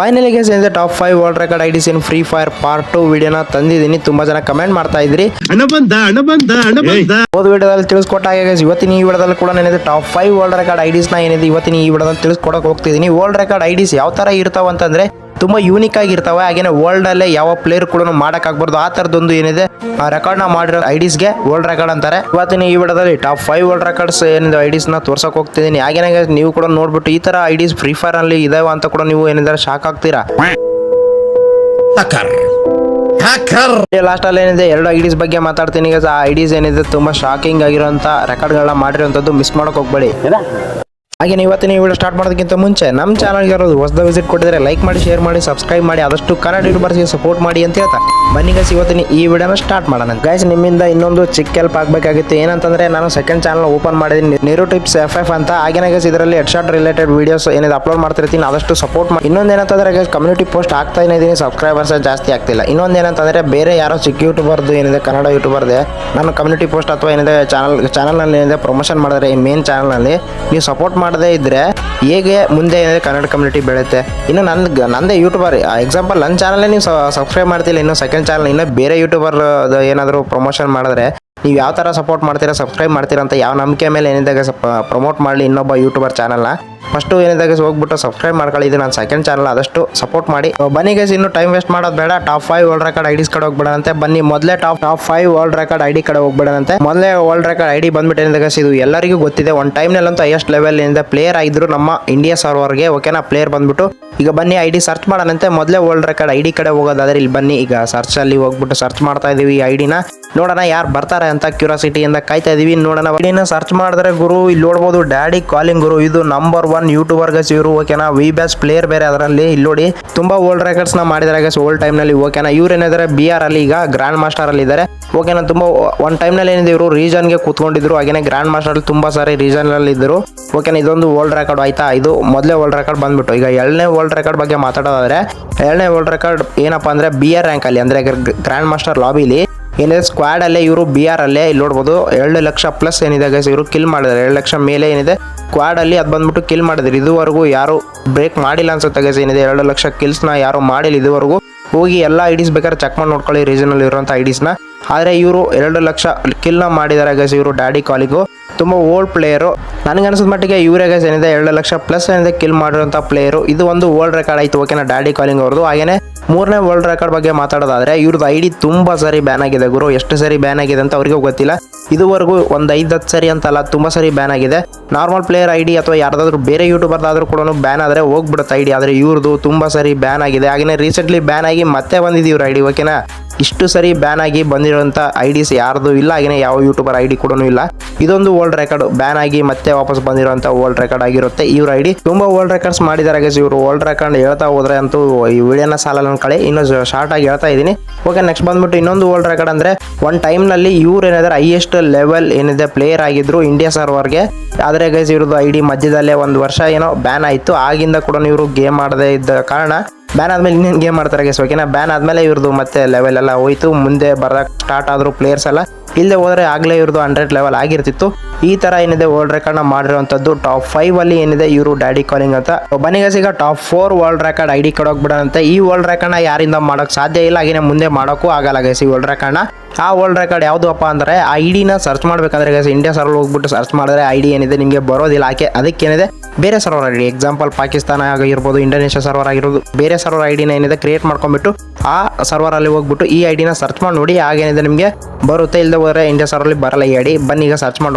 Finally guys ಏನಿದೆ top five world record IDs in Free Fire part two ವಿಡಿಯೋನ ತಂದಿದ್ದೀನಿ. ತುಂಬಾ ಜನ ಕಮೆಂಟ್ ಮಾಡ್ತಾ ಇದ್ರಿ. ಹೋದ ವಿಡಿಯೋದಲ್ಲಿ ತಿಳಿಸ್ಕೊಟ್ಟಾಗ guys, ಇವತ್ತಿನ ಈ ವಿಡಿಯೋದಲ್ಲಿ ಕೂಡ ಏನಿದೆ ಟಾಪ್ ಫೈವ್ ವರ್ಲ್ಡ್ ರೆಕಾರ್ಡ್ ಐಡಿಸ್ನ ಏನಿದೆ ಇವತ್ತಿನ ಈ ವಿಡಿಯೋದಲ್ಲಿ ತಿಳಿಸ್ಕೊಡಕ್ಕೆ ಹೋಗ್ತಿದ್ದೀನಿ. ವರ್ಲ್ಡ್ ರೆಕಾರ್ಡ್ ಐಡಿಸ್ ಯಾವ ತರ ಇರ್ತಾವ ಅಂತಂದ್ರೆ ತುಂಬಾ ಯೂನಿಕ್ ಆಗಿರ್ತಾವೆ. ಹಾಗೇನೆ ವರ್ಲ್ಡ್ ಅಲ್ಲೇ ಯಾವ ಪ್ಲೇಯರ್ ಕೂಡ ಮಾಡೋಕ್ಕಾಗ್ಬಾರ್ದು ಆ ತರದೊಂದು ಏನಿದೆ ರೆಕಾರ್ಡ್ನ ಮಾಡಿರೋ ಐಡಿಸ್ಗೆ ವರ್ಲ್ಡ್ ರೆಕಾರ್ಡ್ ಅಂತಾರೆ. ಇವತ್ತಿನ ಈ ವಿಡಿಯೋದಲ್ಲಿ ಟಾಪ್ ಫೈವ್ ವರ್ಲ್ಡ್ ರೆಕಾರ್ಡ್ಸ್ ಏನಿದೆ ಐಡಿಸ್ನ ತೋರ್ಸಕ್ ಹೋಗ್ತಿದ್ದೀನಿ. ಹಾಗೇನೆ ನೀವು ಕೂಡ ನೋಡ್ಬಿಟ್ಟು ಈ ತರ ಐಡೀಸ್ ಫ್ರೀ ಫೈರ್ ಅಲ್ಲಿ ಇದಾವ ಅಂತ ಕೂಡ ನೀವು ಏನಿದ್ದಾರೆ ಶಾಕ್ ಆಗ್ತೀರಾ. ಲಾಸ್ಟ್ ಅಲ್ಲಿ ಏನಿದೆ ಎರಡು ಐಡಿಸ್ ಬಗ್ಗೆ ಮಾತಾಡ್ತೀನಿ ಆ ಐಡೀಸ್ ಏನಿದೆ ತುಂಬಾ ಶಾಕಿಂಗ್ ಆಗಿರುವಂತ ರೆಕಾರ್ಡ್ಗಳನ್ನ ಮಾಡಿರುವಂತದ್ದು ಮಿಸ್ ಮಾಡಕ್ ಹೋಗ್ಬೇಡಿ. ಹಾಗೆ ಇವತ್ತಿನ ವಿಡಿಯೋ ಸ್ಟಾರ್ಟ್ ಮಾಡೋದಕ್ಕಿಂತ ಮುಂಚೆ ನಮ್ಮ ಚಾನಲ್ಗೆ ಯಾರಾದ್ರು ಹೊಸದ ವಿಸಿಟ್ ಕೊಟ್ಟಿದ್ರೆ ಲೈಕ್ ಮಾಡಿ ಶೇರ್ ಮಾಡಿ ಸಬ್ಸ್ಕ್ರೈಬ್ ಮಾಡಿ, ಆದಷ್ಟು ಕನ್ನಡ ಯೂಟ್ಯೂಬರ್ಸ್ಗೆ ಸಪೋರ್ಟ್ ಮಾಡಿ ಅಂತ ಹೇಳ್ತಾ. ಬನ್ನಿ ಇವತ್ತಿನ ಈ ವಿಡಿಯೋನ ಸ್ಟಾರ್ಟ್ ಮಾಡೋಣ. ಗೈಸ್ ನಿಮ್ಮಿಂದ ಇನ್ನೊಂದು ಚಿಕ್ಕ ಹೆಲ್ಪ್ ಆಗಬೇಕಾಗಿತ್ತು. ಏನಂತಂದ್ರೆ ನಾನು ಸೆಕೆಂಡ್ ಚಾನಲ್ ಓಪನ್ ಮಾಡಿದ್ದೀನಿ. ನೀರು ಟಿಪ್ಸ್ ಎಫ್ ಎಫ್ ಅಂತ. ಹಾಗೇನೆ ಗೈಸ್ ಇದರಲ್ಲಿ ಹೆಡ್ ಶಾಟ್ ರಿಲೇಟೆಡ್ ವಿಡಿಯೋಸ್ ಏನಿದೆ ಅಪ್ಲೋಡ್ ಮಾಡ್ತಿರ್ತೀನಿ. ಆದಷ್ಟು ಸಪೋರ್ಟ್ ಮಾಡಿ. ಇನ್ನೊಂದು ಏನಂತಂದ್ರೆ ಗೈಸ್ ಕಮ್ಯುನಿಟಿ ಪೋಸ್ಟ್ ಆಗ್ತಾ ಇದ್ದೀನಿ. ಸಬ್ಸ್ಕ್ರೈಬರ್ಸ್ ಜಾಸ್ತಿ ಆಗ್ತಿಲ್ಲ. ಇನ್ನೊಂದು ಏನಂತಂದ್ರೆ ಬೇರೆ ಯಾರೋ ಚಿಕ್ಕ ಯೂಟ್ಯೂಬರ್ದು ಏನಿದೆ, ಕನ್ನಡ ಯೂಟ್ಯೂಬರ್ದೆ ನಾನು ಕಮ್ಯುನಿಟಿ ಪೋಸ್ಟ್ ಅಥವಾ ಏನಿದೆ ಚಾನಲ್ ಚಾನಲ್ನಲ್ಲಿ ಏನಿದೆ ಪ್ರಮೋಷನ್ ಮಾಡಿದ್ರೆ ಈ ಮೇನ್ ಚಾನಲ್ನಲ್ಲಿ ನೀವು ಸಪೋರ್ಟ್ ಮಾಡದೇ ಇದ್ರೆ ಹೇಗೆ ಮುಂದೆ ಏನಾದ್ರೆ ಕನ್ನಡ ಕಮ್ಯುನಿಟಿ ಬೆಳೆಯುತ್ತೆ? ಇನ್ನು ನನ್ನ ನಂದೇ ಯೂಟ್ಯೂಬರ್ ಎಕ್ಸಾಂಪಲ್ ನನ್ನ ಚಾನಲ್ ನೀವು ಸಬ್ಸ್ಕ್ರೈಬ್ ಮಾಡ್ತಿಲ್ಲ, ಇನ್ನು ಸೆಕೆಂಡ್ ಚಾನಲ್ ಇನ್ನೂ ಬೇರೆ ಯೂಟ್ಯೂಬರ್ ಏನಾದರೂ ಪ್ರಮೋಷನ್ ಮಾಡಿದ್ರೆ ನೀವು ಯಾವ ಥರ ಸಪೋರ್ಟ್ ಮಾಡ್ತೀರಾ ಸಬ್ಸ್ಕ್ರೈಬ್ ಮಾಡ್ತೀರಾ ಅಂತ ಯಾವ ನಂಬಿಕೆ ಮೇಲೆ ಏನಿದಾಗ ಪ್ರಮೋಟ್ ಮಾಡಲಿ ಇನ್ನೊಬ್ಬ ಯೂಟ್ಯೂಬರ್ ಚಾನಲ್ನ ಫಸ್ಟು ಏನಿದಾಗ ಹೋಗ್ಬಿಟ್ಟು ಸಬ್ಸ್ಕ್ರೈಬ್ ಮಾಡ್ಕೊಳ್ಳಿ. ಇದು ನನ್ನ ಸೆಕೆಂಡ್ ಚಾನಲ್ ಆದಷ್ಟು ಸಪೋರ್ಟ್ ಮಾಡಿ. ಬನ್ನಿ ಗೈಸ್ ಇನ್ನು ಟೈಮ್ ವೇಸ್ಟ್ ಮಾಡೋದು ಬೇಡ. Top five world record IDs ಕಡೆ ಹೋಗ್ಬಿಡಂತೆ ಬನ್ನಿ ಮೊದಲೇ top top five world record ID ಕಡೆ ಹೋಗ್ಬಿಡಂತೆ ಮೊದಲೇ ವರ್ಲ್ಡ್ ರೆಕಾರ್ಡ್ ಐಡಿ ಬಂದ್ಬಿಟ್ಟು ಏನಿದೆ ಗೈಸ್ ಇದು ಎಲ್ಲರಿಗೂ ಗೊತ್ತಿದೆ. ಒಂದು ಟೈಮ್ನಲ್ಲಂತೂ ಹೈಯೆಸ್ಟ್ ಲೆವೆಲ್ ಏನಿದೆ ಪ್ಲೇಯರ್ ಆಗಿದ್ರು ನಮ್ಮ ಇಂಡಿಯಾ ಸರ್ವರ್ಗೆ ಓಕೆನಾ ಪ್ಲೇಯರ್ ಬಂದ್ಬಿಟ್ಟು. ಈಗ ಬನ್ನಿ ಐ ಡಿ ಸರ್ಚ್ ಮಾಡೋಣಂತೆ. ಮೊದಲೇ ವರ್ಲ್ಡ್ ರೆಕಾರ್ಡ್ ಐ ಡಿ ಕಡೆ ಹೋಗೋದಾದ್ರೆ ಇಲ್ಲಿ ಬನ್ನಿ. ಈಗ ಸರ್ಚ್ ಅಲ್ಲಿ ಹೋಗ್ಬಿಟ್ಟು ಸರ್ಚ್ ಮಾಡ್ತಾ ಇದೀವಿ ಈ ಐಡಿನ ನೋಡೋಣ ಯಾರು ಬರ್ತಾರೆ ಅಂತ ಕ್ಯೂರಿಯಾಸಿಟಿಯಿಂದ ಕಾಯ್ತಾ ಇದೀವಿ. ನೋಡೋಣ ಐಡಿನ ಸರ್ಚ್ ಮಾಡಿದ್ರೆ ಗುರು, ಇಲ್ಲಿ ನೋಡ್ಬೋದು, ಡ್ಯಾಡಿ ಕಾಲಿಂಗ್ ಗುರು. ಇದು ನಂಬರ್ ಒನ್ ಯೂಟ್ಯೂಬರ್ ಗಸ್ ಇವರು ಓಕೆನಾ ವಿ ಬೆಸ್ಟ್ ಪ್ಲೇಯರ್ ಬೇರೆ ಅದರಲ್ಲಿ. ಇಲ್ಲಿ ನೋಡಿ, ತುಂಬಾ ಓಲ್ಡ್ ರೆಕಾರ್ಡ್ಸ್ನ ಮಾಡಿದ್ದಾರೆ ಗಸ್ ಓಲ್ಡ್ ಟೈಮ್ನಲ್ಲಿ ಓಕೆನಾ ಇವ್ರು ಏನಿದ್ದಾರೆ ಬಿ ಆರ್ ಅಲ್ಲಿ ಈಗ ಗ್ರ್ಯಾಂಡ್ ಮಾಸ್ಟರ್ ಅಲ್ಲಿ ಇದ್ದಾರೆ ಓಕೆನಾ ತುಂಬಾ ಒನ್ ಟೈಮ್ನಲ್ಲಿ ಏನಿದೆ ಇವರು? ರೀಜನ್ಗೆ ಕೂತ್ಕೊಂಡಿದ್ರು. ಹಾಗೇನೆ ಗ್ರ್ಯಾಂಡ್ ಮಾಸ್ಟರ್ ಅಲ್ಲಿ ತುಂಬಾ ಸಾರಿ ರೀಜನ್ ಅಲ್ಲಿ ಇದ್ರು. ಓಕೆನಾ ಇದೊಂದು ಓಲ್ಡ್ ರೆಕಾರ್ಡ್ ಆಯ್ತಾ? ಇದು ಮೊದಲೇ ಓಲ್ಡ್ ರೆಕಾರ್ಡ್ ಬಂದ್ಬಿಟ್ಟು. ಈಗ ಎರಡನೇ ಓಲ್ಡ್ ರೆಕಾರ್ಡ್ ಬಗ್ಗೆ ಮಾತಾಡೋದಾದ್ರೆ, ಎರಡನೇ ಓಲ್ಡ್ ರೆಕಾರ್ಡ್ ಏನಪ್ಪಾ ಅಂದ್ರೆ ಬಿ ಆರ್ ರ್ಯಾಂಕ್ ಅಲ್ಲಿ, ಅಂದ್ರೆ ಗ್ರ್ಯಾಂಡ್ ಮಾಸ್ಟರ್ ಲಾಬಿಲಿ ಏನಿದೆ ಸ್ಕ್ವಾಡ್ ಅಲ್ಲೇ, ಇವರು ಬಿ ಆರ್ ಅಲ್ಲೇ. ಇಲ್ಲಿ ನೋಡ್ಬೋದು, ಎರಡು ಲಕ್ಷ ಪ್ಲಸ್ ಏನಿದೆ ಗೈಸ್ ಇವರು ಕಿಲ್ ಮಾಡಿದ್ದಾರೆ ಎರಡು ಲಕ್ಷ ಮೇಲೆ ಏನಿದೆ ಸ್ಕ್ವಾಡ್ ಅಲ್ಲಿ ಅದು ಬಂದ್ಬಿಟ್ಟು ಕಿಲ್ ಮಾಡಿದ್ರು. ಇದುವರೆಗೂ ಯಾರು ಬ್ರೇಕ್ ಮಾಡಿಲ್ಲ ಅನ್ಸುತ್ತೆ ಗೈಸ್ ಏನಿದೆ, ಎರಡು ಲಕ್ಷ ಕಿಲ್ಸ್ನ ಯಾರು ಮಾಡಿಲ್ಲ ಇದುವರೆಗೂ. ಹೋಗಿ ಎಲ್ಲ ಐಡಿಸ್ ಬೇಕಾದ್ರೆ ಚೆಕ್ ಮಾಡಿ ನೋಡ್ಕೊಳ್ಳಿ ರೀಜನಲ್ಲಿ ಇರುವಂಥ ನ. ಆದರೆ ಇವರು ಎರಡು ಲಕ್ಷ ಕಿಲ್ನ ಮಾಡಿದ್ದಾರೆ ಗೈಸ್ ಇವರು ಡ್ಯಾಡಿ ಕಾಲಿಗೂ ತುಂಬ ಓಲ್ಡ್ ಪ್ಲೇಯರು ನನಗೆ ಅನ್ಸಿದ ಮಟ್ಟಿಗೆ ಇವರೇ ಗೈಸ್ ಏನಿದೆ, ಎರಡು ಲಕ್ಷ ಪ್ಲಸ್ ಏನಿದೆ ಕಿಲ್ ಮಾಡಿರುವಂಥ ಪ್ಲೇಯರು ಇದು ಒಂದು ವರ್ಲ್ಡ್ ರೆಕಾರ್ಡ್ ಆಯ್ತು. ಓಕೆನಾ ಡ್ಯಾಡಿ ಕಾಲಿಂಗ್ ಅವ್ರದ್ದು. ಹಾಗೇನೆ ಮೂರನೇ ವರ್ಲ್ಡ್ ರೆಕಾರ್ಡ್ ಬಗ್ಗೆ ಮಾತಾಡೋದಾದ್ರೆ, ಇವ್ರದ್ದು ಐ ಡಿ ತುಂಬಾ ಸರಿ ಬ್ಯಾನ್ ಆಗಿದೆ ಗುರು. ಎಷ್ಟು ಸರಿ ಬ್ಯಾನ್ ಆಗಿದೆ ಅಂತ ಅವ್ರಿಗೂ ಗೊತ್ತಿಲ್ಲ. ಇದುವರೆಗೂ ಒಂದು ಐದು ಹತ್ತು ಸರಿ ಅಂತಲ್ಲ ತುಂಬಾ ಸರಿ ಬ್ಯಾನ್ ಆಗಿದೆ. ನಾರ್ಮಲ್ ಪ್ಲೇಯರ್ ಐ ಡಿ ಅಥವಾ ಯಾರ್ದಾದ್ರೂ ಬೇರೆ ಯೂಟ್ಯೂಬರ್ದಾದ್ರೂ ಕೂಡ ಬ್ಯಾನ್ ಆದರೆ ಹೋಗ್ಬಿಡುತ್ತೆ ಐಡಿ ಆದರೆ ಇವ್ರದ್ದು ತುಂಬಾ ಸರಿ ಬ್ಯಾನ್ ಆಗಿದೆ. ಹಾಗೆಯೇ ರೀಸೆಂಟ್ಲಿ ಬ್ಯಾನ್ ಆಗಿ ಮತ್ತೆ ಬಂದಿದೆ ಇವ್ರ ಐಡಿ ಓಕೆನಾ ಇಷ್ಟು ಸರಿ ಬ್ಯಾನ್ ಆಗಿ ಐ ಡಿಸ್ ಯಾರ್ದು ಇಲ್ಲ ಹಾಗೆಯೇ ಯಾವ ಯೂಟ್ಯೂಬರ್ ಐ ಡಿ ಕೂಡ ಇಲ್ಲ. ಇದೊಂದು ವರ್ಲ್ಡ್ ರೆಕಾರ್ಡ್ ಬ್ಯಾನ್ ಆಗಿ ಮತ್ತೆ ವಾಪಸ್ ಬಂದಿರೋಂಥ ವರ್ಲ್ಡ್ ರೆಕಾರ್ಡ್ ಆಗಿರುತ್ತೆ. ಇವ್ರ ಡಿ ತುಂಬಾ ವರ್ಲ್ಡ್ ರೆಕಾರ್ಡ್ಸ್ ಮಾಡಿದ್ದಾರೆ. ಗೈಸ್ ಇವರು ವರ್ಲ್ಡ್ ರೆಕಾರ್ಡ್ ಹೇಳ್ತಾ ಹೋದ್ರೆ ಅಂತೂ ಈ ವಿಡಿಯೋನ ಸಾಲ ಕಳೆ. ಇನ್ನು ಶಾರ್ಟ್ ಆಗಿ ಹೇಳ್ತಾ ಇದ್ದೀನಿ. ಓಕೆ ನೆಕ್ಸ್ಟ್ ಬಂದ್ಬಿಟ್ಟು ಇನ್ನೊಂದು ವರ್ಲ್ಡ್ ರೆಕಾರ್ಡ್ ಅಂದ್ರೆ ಒನ್ ಟೈಮ್ನಲ್ಲಿ ಇವ್ರು ಏನಿದ್ದಾರೆ ಹೈಯೆಸ್ಟ್ ಲೆವೆಲ್ ಏನಿದೆ ಪ್ಲೇಯರ್ ಆಗಿದ್ರು ಇಂಡಿಯಾ ಸರ್ವರ್ಗೆ ಆದರೆ ಗೈಸ್ ಇವ್ರದ್ದು ಐ ಡಿ ಮಧ್ಯದಲ್ಲೇ ಒಂದು ವರ್ಷ ಏನೋ ಬ್ಯಾನ್ ಆಯಿತು. ಆಗಿಂದ ಕೂಡ ಇವರು ಗೇಮ್ ಆಡದೇ ಇದ್ದ ಕಾರಣ ಬ್ಯಾನ್ ಆದ್ಮೇಲೆ ಇನ್ನೇನು ಗೇಮ್ ಮಾಡ್ತಾರೆ ಗೈಸ್ ಓಕೆನಾ ಬ್ಯಾನ್ ಆದ್ಮೇಲೆ ಇವ್ರದ್ದು ಮತ್ತೆ ಲೆವೆಲ್ ಎಲ್ಲ ಹೋಯ್ತು. ಮುಂದೆ ಬರಕ್ಕೆ ಸ್ಟಾರ್ಟ್ ಆದ್ರು ಪ್ಲೇಯರ್ಸ್ ಎಲ್ಲ ಇಲ್ಲದೆ ಹೋದ್ರೆ ಆಗಲೇ ಇವ್ರದ್ದು ಹಂಡ್ರೆಡ್ ಲೆವೆಲ್ ಆಗಿರ್ತಿತ್ತು. ಈ ತರ ಏನಿದೆ ವರ್ಲ್ಡ್ ರೆಕಾರ್ಡ್ನ ಮಾಡಿರುವಂತದ್ದು ಟಾಪ್ ಫೈವ್ ಅಲ್ಲಿ ಏನಿದೆ ಇವರು ಡ್ಯಾಡಿ ಕಾಲಿಂಗ್ ಅಂತ. Guys, ಈಗ top four world record ID ಕಡೆ ಹೋಗ್ಬಿಡಂತೆ ಈ ವರ್ಲ್ಡ್ ರೆಕಾರ್ಡ್ನ ಯಾರಿಂದ ಮಾಡೋಕೆ ಸಾಧ್ಯ ಇಲ್ಲ ಹಾಗೆ ಮುಂದೆ ಮಾಡೋಕ್ಕೂ ಆಗಲ್ಲ ಗೈಸ್ ವರ್ಲ್ಡ್ ರೆಕಾರ್ಡ್ನ. ಆ ವರ್ಲ್ಡ್ ರೆಕಾರ್ಡ್ ಯಾವುದಪ್ಪ ಅಂದ್ರೆ ಐಡಿನ ಸರ್ಚ್ ಮಾಡ್ಬೇಕಂದ್ರೆ ಗೈಸ್ ಇಂಡಿಯಾ ಸರ್ವರ್ ಹೋಗ್ಬಿಟ್ಟು ಸರ್ಚ್ ಮಾಡಿದ್ರೆ ಐಡಿ ಏನಿದೆ ನಿಮಗೆ ಬರೋದಿಲ್ಲ. ಆಕೆ ಅದಕ್ಕೇನಿದೆ ಬೇರೆ ಸರ್ವರ್ ಐಡಿ ಎಕ್ಸಾಂಪಲ್ ಪಾಕಿಸ್ತಾನ ಆಗಿರ್ಬೋದು ಇಂಡೋನೇಷ್ಯಾ ಸರ್ವರ್ ಆಗಿರ್ಬೋದು ಬೇರೆ ಸರ್ವರ್ ಐಡಿನ ಏನಿದೆ ಕ್ರಿಯೇಟ್ ಮಾಡ್ಕೊಂಡ್ಬಿಟ್ಟು ಆ ಸರ್ವರ್ ಅಲ್ಲಿ ಹೋಗ್ಬಿಟ್ಟು ಈ ಐಡಿನ ಸರ್ಚ್ ಮಾಡಿ ನೋಡಿ ಆಗೇನಿದೆ ನಿಮಗೆ ಬರುತ್ತೆ. ಇಲ್ಲದೆ ಹೋದ್ರೆ ಇಂಡಿಯಾ ಸರ್ವರ್ ಬರಲ್ಲ ಈ ಐಡಿ ಬನ್ನಿ ಈಗ ಸರ್ಚ್ ಮಾಡಿ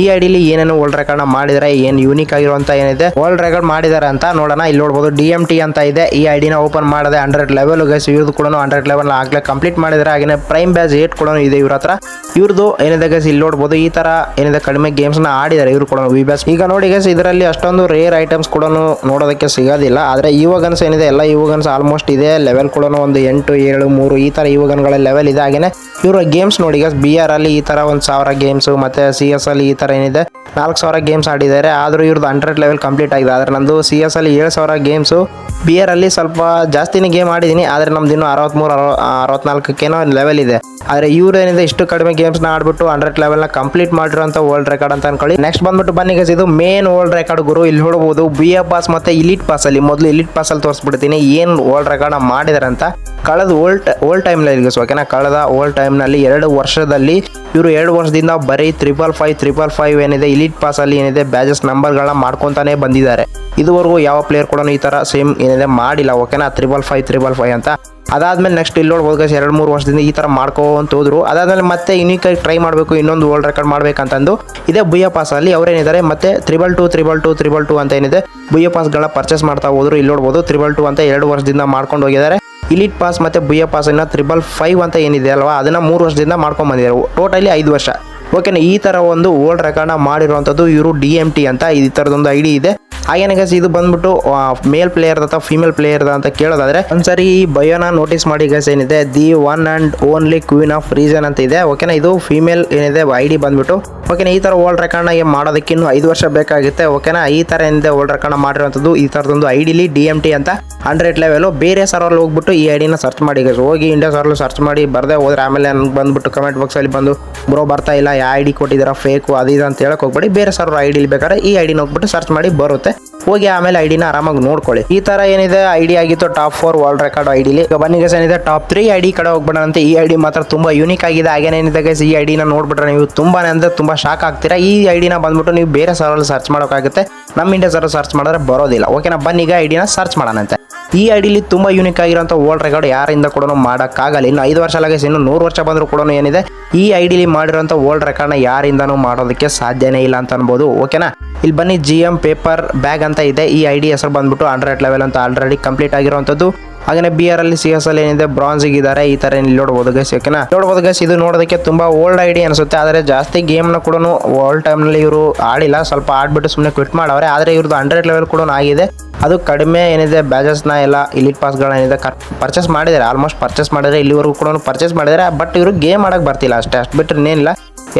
ಈ ಐಡಿಲಿ ಏನೇನು ವರ್ಲ್ಡ್ ರೆಕಾರ್ಡ್ ಮಾಡಿದರೆ ಏನು ಯೂನಿಕ್ ಆಗಿರುವಂತ ಏನಿದೆ ವರ್ಲ್ಡ್ ರೆಕಾರ್ಡ್ ಮಾಡಿದ್ದಾರೆ ಅಂತ ನೋಡೋಣ. ಇಲ್ಲಿ ನೋಡಬಹುದು ಡಿ ಎಂ ಟಿ ಅಂತ ಇದೆ. ಈ ಐಡಿನ ಓಪನ್ ಮಾಡದೆ ಹಂಡ್ರೆಡ್ ಲೆವೆಲ್ ಗೈಸ್ ಇವ್ರದ್ದು ಕೂಡ ಹಂಡ್ರೆಡ್ ಲೆವೆಲ್ ಆಗ್ಲೇ ಕಂಪ್ಲೀಟ್ ಮಾಡಿದರೆ. ಹಾಗೆ ಪ್ರೈಮ್ ಬ್ಯಾಸ್ ಏಟ್ ಕೂಡ ಇದೆ ಇವ್ರ ಹತ್ರ. ಇವ್ರದ್ದು ಏನಿದೆ ಗೈಸ್ ಇಲ್ಲಿ ನೋಡಬಹುದು ಈ ತರ ಏನಿದೆ ಕಡಿಮೆ ಗೇಮ್ಸ್ನ ಆಡಿದ್ದಾರೆ ಇವ್ರು ಕೂಡ. ವಿ ಬ್ಯಾಸ್ ಈಗ ನೋಡಿ ಗೈಸ್ ಇದರಲ್ಲಿ ಅಷ್ಟೊಂದು ರೇರ್ ಐಟಮ್ಸ್ ಕೂಡ ನೋಡೋದಕ್ಕೆ ಸಿಗೋದಿಲ್ಲ. ಆದ್ರೆ ಇವಾಗನ್ಸ್ ಏನಿದೆ, ಎಲ್ಲ ಇವಾಗನ್ಸ್ ಆಲ್ಮೋಸ್ಟ್ ಇದೆ. ಲೆವೆಲ್ ಕೂಡ ಒಂದು ಎಂಟು, ಏಳು, ಮೂರು ಈ ತರ ಇವಾಗನ್ಗಳ ಲೆವೆಲ್ ಇದೆ. ಹಾಗೆ ಇವರ ಗೇಮ್ಸ್ ನೋಡಿ ಗೈಸ್ ಬಿ ಆರ್ ಅಲ್ಲಿ ಈ ತರ ಒಂದು ಸಾವಿರ ಗೇಮ್ಸ್ ಮತ್ತೆ ಸಿ ಎಸ್ ಅಲ್ಲಿ ಈ ತರ ಥರ ಏನಿದೆ ನಾಲ್ಕು ಸಾವಿರ ಗೇಮ್ಸ್ ಆಡಿದ್ದಾರೆ. ಆದರೂ ಇವ್ರದ್ದು ಹಂಡ್ರೆಡ್ ಲೆವೆಲ್ ಕಂಪ್ಲೀಟ್ ಆಗಿದೆ. ಆದರೆ ನಂದು ಸಿ ಎಸ್ ಅಲ್ಲಿ ಏಳು ಸಾವಿರ ಗೇಮ್ಸು ಬಿ ಅಲ್ಲಿ ಸ್ವಲ್ಪ ಜಾಸ್ತಿನೇ ಗೇಮ್ ಆಡಿದ್ದೀನಿ. ಆದರೆ ನಮ್ದು ಇನ್ನೂ ಅರವತ್ತ್ಮೂರು ಅರವ ಅರವತ್ನಾಲ್ಕಕ್ಕೇನೋ ಲೆವೆಲ್ ಇದೆ. ಆದರೆ ಇವ್ರು ಏನಿದೆ, ಇಷ್ಟು ಕಡಿಮೆ ಗೇಮ್ಸ್ನ ಆಡ್ಬಿಟ್ಟು ಹಂಡ್ರೆಡ್ ಲೆವೆಲ್ನ ಕಂಪ್ಲೀಟ್ ಮಾಡಿರೋಂಥ ವರ್ಲ್ಡ್ ರೆಕಾರ್ಡ್ ಅಂತ ಅನ್ಕೊಳ್ಳಿ. ನೆಕ್ಸ್ಟ್ ಬಂದ್ಬಿಟ್ಟು ಬನ್ನಿ ಗೈಸ್ ಇದು ಮೇನ್ ವರ್ಲ್ಡ್ ರೆಕಾರ್ಡ್ ಗುರು. ಇಲ್ಲಿ ನೋಡ್ಬೋದು ಬಿ ಎ ಪಾಸ್ ಮತ್ತು ಇಲಿಟ್ ಪಾಸಲ್ಲಿ ಮೊದಲು ಇಲಿಟ್ ಪಾಸಲ್ಲಿ ತೋರಿಸ್ಬಿಡ್ತೀನಿ. ಏನು ವರ್ಲ್ಡ್ ರೆಕಾರ್ಡ್ ಮಾಡಿದಾರೆ ಅಂತ. ಕಳೆದ ಓಲ್ಡ್ ಓಲ್ಡ್ ಟೈಮ್ನಲ್ಲಿ ಗೈಸ್ ಓಕೆನಾ ಕಳೆದ ಓಲ್ಡ್ ಟೈಮ್ನಲ್ಲಿ ಎರಡು ವರ್ಷದಲ್ಲಿ ಇವರು ಎರಡು ವರ್ಷದಿಂದ ಬರೀ ತ್ರಿಪಲ್ ಫೈವ್ ತ್ರಿಪಲ್ ಫೈವ್ ಏನಿದೆ. ಇಲಿಟ್ ಅಲ್ಲಿ ಏನಿದೆ ಬ್ಯಾಜಸ್ ನಂಬರ್ಗಳನ್ನ ಮಾಡ್ಕೊತಾನೆ ಬಂದಿದ್ದಾರೆ. ಇದುವರೆಗೂ ಯಾವ ಪ್ಲೇಯರ್ ಕೂಡ ಈ ತರ ಸೇಮ್ ಏನಿದೆ ಮಾಡಿಲ್ಲ. ಓಕೆನಾ ತ್ರಿಬಲ್ ಫೈವ್ ತ್ರಿಬಲ್ ಫೈವ್ ಅಂತ. ಅದಾದ್ಮೇಲೆ ನೆಕ್ಸ್ಟ್ ಇಲ್ಲಿ ನೋಡ್ಬೋದು ಎರಡು ಮೂರು ವರ್ಷದಿಂದ ಈ ಥರ ಮಾಡ್ಕೋಂತ ಹೋದ್ರು. ಅದಾದ್ಮೇಲೆ ಮತ್ತೆ ಯುನಿಕಾಗಿ ಟ್ರೈ ಮಾಡಬೇಕು, ಇನ್ನೊಂದು ವರ್ಲ್ಡ್ ರೆಕಾರ್ಡ್ ಮಾಡ್ಬೇಕಂತಂದು. ಇದೇ ಬುಯ್ಯ ಅಲ್ಲಿ ಅವರೇನಿದ್ದಾರೆ ಮತ್ತೆ triple two triple two triple two ಅಂತ ಏನಿದೆ ಬುಯ್ಯ ಪಾಸ್ಗಳನ್ನ ಪರ್ಚೇಸ್ ಮಾಡ್ತಾ ಹೋದ್ರು. ಇಲ್ಲಿ ನೋಡ್ಬೋದು ತ್ರಿಬಲ್ ಟು ಅಂತ ಎರಡು ವರ್ಷದಿಂದ ಮಾಡ್ಕೊಂಡು ಹೋಗಿದ್ದಾರೆ. ಇಲಿಟ್ ಪಾಸ್ ಮತ್ತೆ ಬುಯ್ಯ ಪಾಸ್ ತ್ರಿಬಲ್ ಫೈವ್ ಅಂತ ಏನಿದೆ ಅಲ್ವಾ? ಅದನ್ನ ಮೂರು ವರ್ಷದಿಂದ ಮಾಡ್ಕೊಂಡ್ ಬಂದಿದ್ದಾರೆ. ಟೋಟಲಿ ಐದು ವರ್ಷ. ಓಕೆನಾ ಈ ಥರ ಒಂದು ಓಲ್ಡ್ ರೆಕಾರ್ಡ್ನ ಮಾಡಿರುವಂಥದ್ದು ಇವರು ಡಿ ಎಂ ಟಿ ಅಂತ, ಈ ಥರದೊಂದು ಐಡಿ ಇದೆ. ಹಾಗೇನೆ ಗೈಸ್ ಇದು ಬಂದ್ಬಿಟ್ಟು ಮೇಲ್ ಪ್ಲೇಯರ್ ಅಥವಾ ಫಿಮೇಲ್ ಪ್ಲೇಯರ್ ಅಂತ ಕೇಳೋದಾದ್ರೆ, ಒಂದ್ಸರಿ ಈ ಬಯೋನ ನೋಟಿಸ್ ಮಾಡಿ ಗೈಸ್ ಏನಿದೆ the one and only queen of reason ಅಂತ ಇದೆ. ಓಕೆನಾ ಇದು ಫಿಮೇಲ್ ಏನಿದೆ ಐ ಡಿ ಬಂದ್ಬಿಟ್ಟು. ಓಕೆನಾ ಈ ತರ ಓಲ್ಡ್ ರೆಕಾರ್ಡ್ನ ಮಾಡೋದಕ್ಕೆ ಇನ್ನು ಐದು ವರ್ಷ ಬೇಕಾಗುತ್ತೆ. ಓಕೆನಾ ಈ ಥರ ಏನಿದೆ ರೆಕಾರ್ಡ್ ರೆಕಾರ್ಡ್ನ ಮಾಡಿರುವಂಥದ್ದು ಈ ತರದೊಂದು ಐ ಡಿಲಿ ಡಿ ಎಂ ಟಿ ಅಂತ ಹಂಡ್ರೆಡ್ ಲೆವೆಲ್ ಬೇರೆ ಸರ್ವಲ್ಲಿ ಹೋಗ್ಬಿಟ್ಟು ಈ ಐಡಿನ ಸರ್ಚ್ ಮಾಡಿ ಗಸ್ ಹೋಗಿ ಇಂಡಿಯಾ ಸರ್ವಲ್ಲಿ ಸರ್ಚ್ ಮಾಡಿ, ಬರದೆ ಹೋದ್ರೆ ಆಮೇಲೆ ನನಗೆ ಬಂದ್ಬಿಟ್ಟು ಕಮೆಂಟ್ ಬಾಕ್ಸಲ್ಲಿ ಬಂದು, ಬ್ರೋ ಬರ್ತಾ ಇಲ್ಲ ಯಾವ ಐ ಡಿ ಕೊಟ್ಟಿದ್ದೀರಾ ಫೇಕು ಅದು ಇದು ಅಂತ ಹೇಳಕ್ ಹೋಗ್ಬೇಡಿ ಬೇರೆ ಸರ್ವರ್ ಐ ಡಿ ಬೇಕಾದ್ರೆ ಈ ಐಡಿನ ಹೋಗ್ಬಿಟ್ಟು ಸರ್ಚ್ ಮಾಡಿ ಬರುತ್ತೆ ಹೋಗಿ ಆಮೇಲೆ ಐಡಿನ ಆರಾಮಾಗಿ ನೋಡ್ಕೊಳ್ಳಿ ಈ ತರ ಏನಿದೆ ಐಡಿ ಆಗಿತ್ತು ಟಾಪ್ ಫೋರ್ ವರ್ಲ್ಡ್ ರೆಕಾರ್ಡ್ ಐಡಿಲಿ ಬನ್ನಿ ಗೈಸ್ ಏನಿದೆ ಟಾಪ್ ತ್ರೀ ಐಡಿ ಕಡೆ ಹೋಗ್ಬೇಡ ಅಂತ ಈ ಐಡಿ ಮಾತ್ರ ತುಂಬಾ ಯೂನಿಕ್ ಆಗಿದೆ ಹಾಗೇನೇನಿದೆ ಗೈಸ್ ಈ ಐಡಿನ ನೋಡ್ಬಿಟ್ರೆ ನೀವು ತುಂಬಾನೇ ಅಂದ್ರೆ ತುಂಬಾ ಶಾಕ್ ಆಗ್ತೀರಾ ಈ ಐಡಿನ ಬಂದ್ಬಿಟ್ಟು ನೀವು ಬೇರೆ ಸರ್ ಸರ್ಚ್ ಮಾಡೋಕ್ಕಾಗುತ್ತೆ ನಮ್ಮ ಇಂಡಿಯಾ ಸರ್ವರ್ ಸರ್ಚ್ ಮಾಡಿದ್ರೆ ಬರೋದಿಲ್ಲ ಓಕೆನಾ ಬನ್ನಿ ಈಗ ಐಡಿನ ಸರ್ಚ್ ಮಾಡೋಣಂತೆ ಈ ಐಡಿಲಿ ತುಂಬಾ ಯೂನಿಕ್ ಆಗಿರೋಂಥ ವರ್ಲ್ಡ್ ರೆಕಾರ್ಡ್ ಯಾರಿಂದ ಕೂಡ ಮಾಡೋಕ್ಕಾಗಲ್ಲ. ಇನ್ನು ಐದು ವರ್ಷ ಲಗೇಸ್ ಇನ್ನು ನೂರು ವರ್ಷ ಬಂದರೂ ಕೂಡ ಏನಿದೆ, ಈ ಐಡಿಲಿ ಮಾಡಿರೋಂಥ ವರ್ಲ್ಡ್ ರೆಕಾರ್ಡ್ನ ಯಾರಿಂದನೂ ಮಾಡೋದಕ್ಕೆ ಸಾಧ್ಯನೇ ಇಲ್ಲ ಅಂತ ಅನ್ಬೋದು. ಓಕೆನಾ ಇಲ್ಲಿ ಬನ್ನಿ ಜಿ ಎಂ ಪೇಪರ್ ಬ್ಯಾಗ್ ಅಂತ ಇದೆ. ಈ ಐಡಿ ಹೆಸರು ಬಂದ್ಬಿಟ್ಟು ಹಂಡ್ರೆಡ್ ಲೆವೆಲ್ ಅಂತ ಆಲ್ರೆಡಿ ಕಂಪ್ಲೀಟ್ ಆಗಿರುವಂಥದ್ದು ಹಾಗೆ ಬಿ ಆರ್ ಅಲ್ಲಿ ಸಿ ಎಸ್ ಅಲ್ಲಿ ಏನಿದೆ ಬ್ರಾನ್ಸ್ ಇದ್ದಾರೆ ಈ ತರ ನೋಡಬಹುದು ಗೈಸ್ ಓಕೆನಾ ನೋಡಬಹುದು ಗೈಸ್ ಇದು ನೋಡೋದಕ್ಕೆ ತುಂಬಾ ಓಲ್ಡ್ ಐಡಿ ಅನ್ಸುತ್ತೆ. ಆದ್ರೆ ಜಾಸ್ತಿ ಗೇಮ್ನ ಕೂಡ ಓಲ್ಡ್ ಟೈಮ್ನಲ್ಲಿ ಇವರು ಆಡಿಲ್ಲ. ಸ್ವಲ್ಪ ಆಡ್ಬಿಟ್ಟು ಸುಮ್ಮನೆ ಕ್ವಿಟ್ ಮಾಡವ್ರೆ. ಆದ್ರೆ ಇವ್ರದ್ದು ಹಂಡ್ರೆಡ್ ಲೆವೆಲ್ ಕೂಡ ಆಗಿದೆ. ಅದು ಕಡಿಮೆ ಏನಿದೆ ಬ್ಯಾಜಸ್ನ ಎಲ್ಲ ಇಲಿಟ್ ಏನಿದೆ ಪರ್ಚೇಸ್ ಮಾಡಿದ್ದಾರೆ. ಆಲ್ಮೋಸ್ಟ್ ಪರ್ಚೇಸ್ ಮಾಡಿದ್ರೆ ಇಲ್ಲಿವರೆಗೂ ಕೂಡ ಪರ್ಚೇಸ್ ಮಾಡಿದ್ದಾರೆ. ಬಟ್ ಇವರು ಗೇಮ್ ಆಡಕ್ಕೆ ಬರ್ತಿಲ್ಲ ಅಷ್ಟೇ. ಅಷ್ಟು ಬಿಟ್ಟರೆ ಇನ್ನೇನಿಲ್ಲ.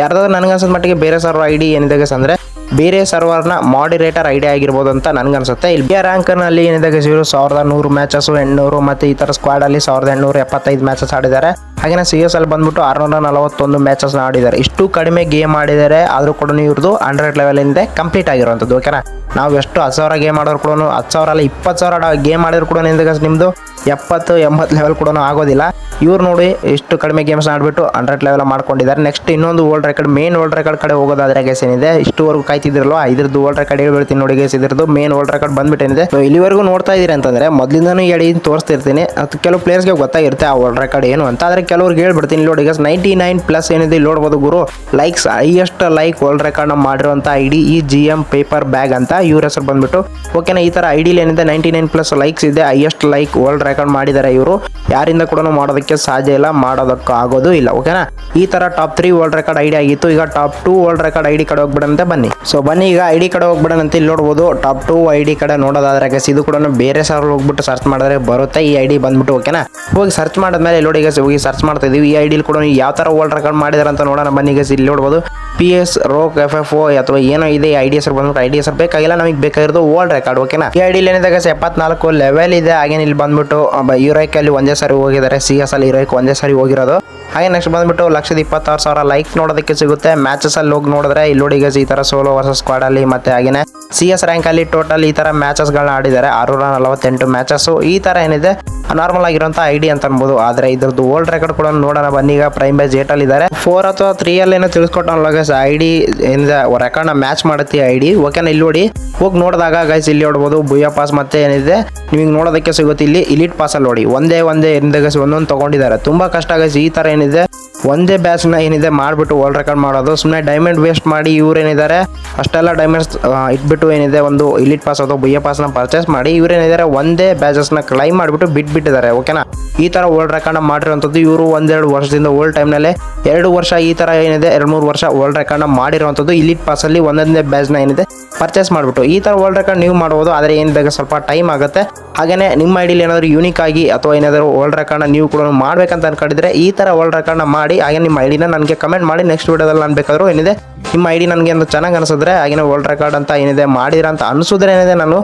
ಯಾರಾದ್ರೂ ನನಗನ್ಸದ ಮಟ್ಟಿಗೆ ಬೇರೆ ಸರ್ ಐ ಡಿ ಏನಿದೆ guys ಅಂದ್ರೆ ಬೇರೆ ಸರ್ವರ್ನ ಮಾಡಿರೇಟರ್ ಐಡಿಯಾ ಆಗಿರ್ಬೋದು ಅಂತ ನನ್ಗನ್ಸುತ್ತೆ. ಇಲ್ಲಿ ಬಿ ರ್ಯಾಂಕ್ನಲ್ಲಿ ಏನಿದೆ ಗಜೀರು ಸಾವಿರದ ನೂರು ಮ್ಯಾಚಸ್ ಎಂಟುನೂರು ಮತ್ತು ಈ ಥರ ಸ್ಕ್ವಾಡಲ್ಲಿ ಸಾವಿರದ ಎಂಟುನೂರ ಎಪ್ಪತ್ತೈದು ಮ್ಯಾಚಸ್ ಆಡಿದ್ದಾರೆ. ಹಾಗೆ ಸಿ ಎಸ್ ಅಲ್ಲಿ ಬಂದ್ಬಿಟ್ಟು ಆರುನೂರ ನಲವತ್ತೊಂದು ಮ್ಯಾಚಸ್ನ ಆಡಿದ್ದಾರೆ. ಇಷ್ಟು ಕಡಿಮೆ ಗೇಮ್ ಆಡಿದ್ದಾರೆ, ಆದರೂ ಕೂಡ ಇವ್ರದ್ದು ಹಂಡ್ರೆಡ್ ಲೆವೆಲ್ ಇಂದ ಕಂಪ್ಲೀಟ್ ಆಗಿರುವಂಥದ್ದು ಓಕೆನಾ ನಾವು ಎಷ್ಟು ಹತ್ತು ಸಾವಿರ ಗೇಮ್ ಆಡೋರು ಕೂಡ ಹತ್ತು ಸಾವಿರ ಅಲ್ಲ, ಇಪ್ಪತ್ತು ಸಾವಿರ ಗೇಮ್ ಆಡಿದ್ರು ಕೂಡ ನಿಮ್ಮದು ಎಪ್ಪತ್ತು, ಎಂಬತ್ತು ಲೆವೆಲ್ ಕೂಡ ಆಗೋದಿಲ್ಲ. ಇವ್ರು ನೋಡಿ ಇಷ್ಟು ಕಡಿಮೆ ಗೇಮ್ಸ್ ಆಡ್ಬಿಟ್ಟು ಹಂಡ್ರೆಡ್ ಲೆವೆಲ್ ಮಾಡ್ಕೊಂಡಿದ್ದಾರೆ. ನೆಕ್ಸ್ಟ್ ಇನ್ನೊಂದು world record main world record ಕಡೆ ಹೋಗೋದಾದ್ರೆ ಗೇಸ್ ಏನಿದೆ? ಇಷ್ಟುವರೆಗೂ ಕಾಯ್ತಿದ್ರಲ್ಲ ಇದ್ರದ್ದು ವರ್ಲ್ಡ್ ರೆಕಾರ್ಡ್ ಹೇಳ್ಬಿಡ್ತೀನಿ ನೋಡಿ ಗೇಸ್ ಇದ್ರದ್ದು. ಮೇನ್ ವರ್ಲ್ಡ್ ರೆಕಾರ್ಡ್ ಬಂದ್ಬಿಟ್ಟೇನಿದೆ ಸೊ ಇಲ್ಲಿವರೆಗೂ ನೋಡ್ತಾ ಇದೀರಿ ಅಂತಂದ್ರೆ, ಮೊದಲಿಂದನೂ ಹೇಳಿ ತೋರಿಸ್ತಿರ್ತೀನಿ. ಅದು ಕೆಲವು ಪ್ಲೇಯರ್ಸ್ಗೆ ಗೊತ್ತಾಗಿರುತ್ತೆ ಆ ವರ್ಲ್ಡ್ ರೆಕಾರ್ಡ್ ಏನು ಅಂತ. ಆದ್ರೆ ಕೆಲವ್ರಿಗೆ ಹೇಳ್ಬಿಡ್ತೀನಿ, ನೋಡಿ ಗೇಸ್ ನೈಂಟಿ ನೈನ್ ಪ್ಲಸ್ ಏನಿದೆ ನೋಡ್ಬೋದು ಗುರು. Likes highest like world record ಮಾಡಿರುವಂಥ ಐ ಡಿ ಈ ಜಿ ಎಂ ಪೇಪರ್ ಬ್ಯಾಗ್ ಅಂತ ಇವ್ರ ಹೆಸರು ಬಂದ್ಬಿಟ್ಟು. ಓಕೆನಾ ಈ ಥರ ಐ ಡಿಲಿ ಏನಿದೆ ನೈಂಟಿ ನೈನ್ ಪ್ಲಸ್ ಲೈಕ್ಸ್ ಇದೆ ಹೈಯೆಸ್ಟ್ ಲೈಕ್ ವರ್ಲ್ಡ್ ಮಾಡಿದ್ದಾರೆ ಇವರು. ಯಾರಿಂದ ಕೂಡ ಮಾಡೋದಕ್ಕೆ ಸಾಧ್ಯ ಇಲ್ಲ, ಮಾಡೋದಕ್ಕೆ ಆಗೋದು ಇಲ್ಲ ಓಕೆನಾ ಈ ತರ top three world record ID ಆಗಿತ್ತು. ಈಗ top two world record ID ಕಡೆ ಹೋಗ್ಬಿಡಂತೆ ಬನ್ನಿ. ಸೊ ಬನ್ನಿ, ಈಗ ಐಡಿ ಕಡೆ ಹೋಗ್ಬಿಡೋಣಂತ ಇಲ್ಲಿ ನೋಡ್ಬೋದು. ಟಾಪ್ ಟೂ ಐಡಿ ಕಡೆ ನೋಡೋದಾದ್ರೆ ಗೈಸ್ ಇದು ಕೂಡ ಬೇರೆ ಸರ್ ಹೋಗ್ಬಿಟ್ಟು ಸರ್ಚ್ ಮಾಡಿದ್ರೆ ಬರುತ್ತೆ. ಈ ಐಡಿ ಬಂದ್ಬಿಟ್ಟು ಓಕೆನಾ ಹೋಗಿ ಸರ್ಚ್ ಮಾಡಿದ್ಮೇಲೆ ನೋಡಿ ಈಗ ಹೋಗಿ ಸರ್ಚ್ ಮಾಡ್ತಾ ಇದೀವಿ. ಈ ಐಡಿಲಿ ಕೂಡ ಯಾವ ತರ ವರ್ಲ್ಡ್ ರೆಕಾರ್ಡ್ ಮಾಡಿದಾರೆ ಅಂತ ನೋಡೋಣ ಬನ್ನಿ ಈಗ ಇಲ್ಲಿ ನೋಡ್ಬೋದು. P S rock F F O ಅಥವಾ ಏನೋ ಇದೆ ಐ ಡಿ ಹೆಸರು ಬಂದ್ಬಿಟ್ಟು ಐ ಡಿ ಹೆಸರು ಬೇಕಾಗಿಲ್ಲ, ನಮಗೆ ಬೇಕಾಗಿರೋದು ವರ್ಲ್ಡ್ ರೆಕಾರ್ಡ್ ಓಕೆನಾ ಈ ಐಡಿಲಿ ಏನಿದೆ ಎಪ್ಪತ್ನಾಲ್ಕು ಲೆವೆಲ್ ಇದೆ ಹಾಗೆ ಇಲ್ಲಿ ಬಂದ್ಬಿಟ್ಟು ಯುರೈಕ್ ಅಲ್ಲಿ ಒಂದೇ ಸಾರಿ ಹೋಗಿದ್ದಾರೆ. ಸಿ ಎಸ್ ಅಲ್ಲಿ ಯುರೈಕ್ ಒಂದೇ ಸಾರಿ ಹೋಗಿರೋದು. ಹಾಗೆ ನೆಕ್ಸ್ಟ್ ಬಂದ್ಬಿಟ್ಟು ಲಕ್ಷದ ಇಪ್ಪತ್ತಾರು ಸಾವಿರ ಲೈಕ್ ನೋಡೋದಕ್ಕೆ ಸಿಗುತ್ತೆ. ಮ್ಯಾಚಸ್ ಅಲ್ಲಿ ಹೋಗಿ ನೋಡಿದ್ರೆ ಇಲ್ಲಿ ನೋಡಿ ಗೈಸ್ ಈ ತರ ಸೋಲೋ ವರ್ಸಸ್ ಸ್ಕ್ವಾಡ್ ಅಲ್ಲಿ ಮತ್ತೆ ಹಾಗೇನೆ ಸಿ ಎಸ್ ರ್ಯಾಂಕ್ ಅಲ್ಲಿ ಟೋಟಲ್ ಈ ತರ ಮ್ಯಾಚಸ್ ಗಳನ್ನ ಆಡಿದ್ದಾರೆ. ಆರುನೂರ ನಲವತ್ತೆಂಟು ಮ್ಯಾಚಸ್ ಈ ತರ ಏನಿದೆ? ನಾರ್ಮಲ್ ಆಗಿರುವಂತ ಐಡಿ ಅಂತ ಅನ್ಬೋದು. ಆದ್ರೆ ಇದ್ರದ್ದು ಓಲ್ಡ್ ರೆಕಾರ್ಡ್ ಕೂಡ ನೋಡೋಣ. ಬನ್ನಿ ಈಗ ಪ್ರೈಮ್ ಬೇಸ್ ಏಟ್ ಅಲ್ಲಿ ಇದ್ದಾರೆ. ಫೋರ್ ಅಥವಾ ತ್ರೀ ಅಲ್ಲಿ ಏನೋ ತಿಳಿಸ್ಕೊಟ್ಟಲ್ಲ ಗೈಸ್ ಐಡಿ ಏನಿದೆ? ರೆಕಾರ್ಡ್ನ ಮ್ಯಾಚ್ ಮಾಡುತ್ತೆ ಐಡಿ ಓಕೆನಾ ಇಲ್ಲಿ ನೋಡಿ. ಹೋಗಿ ನೋಡಿದಾಗ ಗೈಸ್ ಇಲ್ಲಿ ನೋಡ್ಬೋದು ಬುಯ್ಯ ಪಾಸ್ ಮತ್ತೆ ಏನಿದೆ? ನಿಮಗೆ ನೋಡೋದಕ್ಕೆ ಸಿಗುತ್ತೆ ಇಲ್ಲಿ ಇಲಿಟ್ ಪಾಸ್ ಅಲ್ಲಿ ನೋಡಿ. ಒಂದೇ ಒಂದೇ ಏನಿದೆ ಗೈಸ್ ಒಂದೊಂದು ತಗೊಂಡಿದ್ದಾರೆ. ತುಂಬಾ ಕಷ್ಟ ಗೈಸ್ ಈ ತರ ಏನಿದೆ? ಒಂದೇ ಬ್ಯಾಚ್ನ ಏನಿದೆ ಮಾಡ್ಬಿಟ್ಟು ವರ್ಲ್ಡ್ ರೆಕಾರ್ಡ್ ಮಾಡೋದು. ಸುಮ್ಮನೆ ಡೈಮಂಡ್ ವೇಸ್ಟ್ ಮಾಡಿ ಇವ್ರು ಏನಿದ್ದಾರೆ ಅಷ್ಟೆಲ್ಲ ಡೈಮಂಡ್ಸ್ ಇಟ್ಬಿಟ್ಟು ಏನಿದೆ? ಒಂದು ಇಲಿಟ್ ಪಾಸ್ ಅಥವಾ ಬಿ ಪಾಸ್ನ ಪರ್ಚೇಸ್ ಮಾಡಿ ಇವ್ರೇನಿದ್ದಾರೆ? ಒಂದೇ ಬ್ಯಾಚಸ್ನ ಕ್ಲೈಮ್ ಮಾಡಿಬಿಟ್ಟು ಬಿಟ್ಬಿಟ್ಟಿದ್ದಾರೆ ಓಕೆನಾ ಈ ತರ ವರ್ಲ್ಡ್ ರೆಕಾರ್ಡ್ ಮಾಡಿರುವಂಥದ್ದು ಇವರು ಒಂದೆರಡು ವರ್ಷದಿಂದ ಓಲ್ಡ್ ಟೈಮ್ನಲ್ಲೇ ಎರಡು ವರ್ಷ ಈ ತರ ಏನಿದೆ? ಎರಡು ಮೂರು ವರ್ಷ ವರ್ಲ್ಡ್ ರೆಕಾರ್ಡ್ ಮಾಡಿರುವಂಥದ್ದು ಇಲಿಟ್ ಪಾಸ್ ಅಲ್ಲಿ ಒಂದೊಂದೇ ಬ್ಯಾಚ್ನ ಏನಿದೆ? ಪರ್ಚೇಸ್ ಮಾಡಿಬಿಟ್ಟು. ಈ ತರ ವರ್ಲ್ಡ್ ರೆಕಾರ್ಡ್ ನೀವು ಮಾಡ್ಬೋದು, ಆದರೆ ಏನಿದಾಗ ಸ್ವಲ್ಪ ಟೈಮ್ ಆಗುತ್ತೆ. ಹಾಗೇನೆ ನಿಮ್ಮ ಐಡಿಯಲ್ಲಿ ಏನಾದರೂ ಯೂನಿಕ್ ಆಗಿ ಅಥವಾ ಏನಾದರೂ ವರ್ಲ್ಡ್ ರೆಕಾರ್ಡ್ನ ನೀವು ಕೂಡ ಮಾಡ್ಬೇಕಂತ ಅನ್ಕೊಂಡಿದ್ರೆ ಈ ತರ ರೆಕಾರ್ಡ್ನ ಮಾಡಿ, ಹಾಗೆ ನಿಮ್ಮ ಐಡಿನ ನನಗೆ ಕಮೆಂಟ್ ಮಾಡಿ ನೆಕ್ಸ್ಟ್ ವಿಡಿಯೋದಲ್ಲಿ ನಾನು ಬೇಕಾದರೂ ಏನಿದೆ, ನಿಮ್ಮ ಐಡಿ ನನಗೆ ಅಂತ ಚೆನ್ನಾಗಿ ಅನಿಸಿದ್ರೆ ಆಗಿನ ವರ್ಲ್ಡ್ ರೆಕಾರ್ಡ್ ಅಂತ ಏನಿದೆ ಮಾಡಿರ ಅಂತ ಅನಿಸಿದ್ರೆ ಏನಿದೆ ನಾನು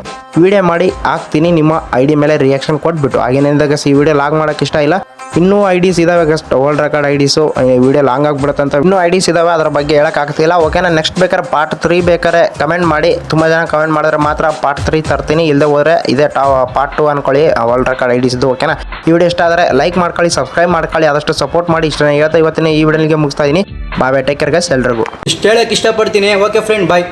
ವಿಡಿಯೋ ಮಾಡಿ ಹಾಕ್ತೀನಿ, ನಿಮ್ಮ ಐಡಿ ಮೇಲೆ ರಿಯಾಕ್ಷನ್ ಕೊಟ್ಬಿಟ್ಟು. ಹಾಗೆ ಗಸ್ ಈ ವಿಡಿಯೋ ಲಾಗ್ ಮಾಡೋಕ್ಕೆ ಇಷ್ಟ ಇಲ್ಲ. ಇನ್ನೂ ಐ ಡಿಸ್ ಇದಾವೆ gust world record IDs video long ಆಗ್ಬಿಡುತ್ತೆ ಅಂತ ಇನ್ನೂ ಐ ಇದಾವೆ ಅದ್ರ ಬಗ್ಗೆ ಹೇಳಕ್ ಆಗ್ತಿಲ್ಲ. ಓಕೆನಾ ನೆಕ್ಸ್ಟ್ ಬೇಕಾದ್ರೆ ಪಾರ್ಟ್ ತ್ರೀ ಬೇಕಾದ್ರೆ ಕಮೆಂಟ್ ಮಾಡಿ. ತುಂಬ ಜನ ಕಮೆಂಟ್ ಮಾಡಿದ್ರೆ ಮಾತ್ರ ಪಾರ್ಟ್ ತ್ರೀ ತರ್ತೀನಿ. ಇಲ್ಲದೆ ಹೋದ್ರೆ ಇದೇ ಟಾ ಪಾರ್ಟ್ ಟು ಅನ್ಕೊಳ್ಳಿ ವರ್ಲ್ಡ್ ರೆಕಾರ್ಡ್ ಐ ಇದು ಓಕೆನಾ ಈ ವಿಡಿಯೋ ಇಷ್ಟ ಆದರೆ ಲೈಕ್ ಮಾಡ್ಕೊಳ್ಳಿ ಸಬ್ಸ್ಕ್ರೈಬ್ ಮಾಡ್ಕೊಳ್ಳಿ, ಆದಷ್ಟು ಸಪೋರ್ಟ್ ಮಾಡಿ. ಇಷ್ಟ ಹೇಳ್ತಾ ಇವತ್ತಿನ ಈ ವಿಡಿಯೋಗೆ ಮುಗಿಸ್ತಾ ಇದೀನಿ. ಬಾಯ್ ಟೇಕ್ ಕೇರ್ ಗಸ್ ಎಲ್ರಿಗೂ. ಇಷ್ಟು ಹೇಳಕ್ಕೆ ಇಷ್ಟಪಡ್ತೀನಿ. Okay friend bye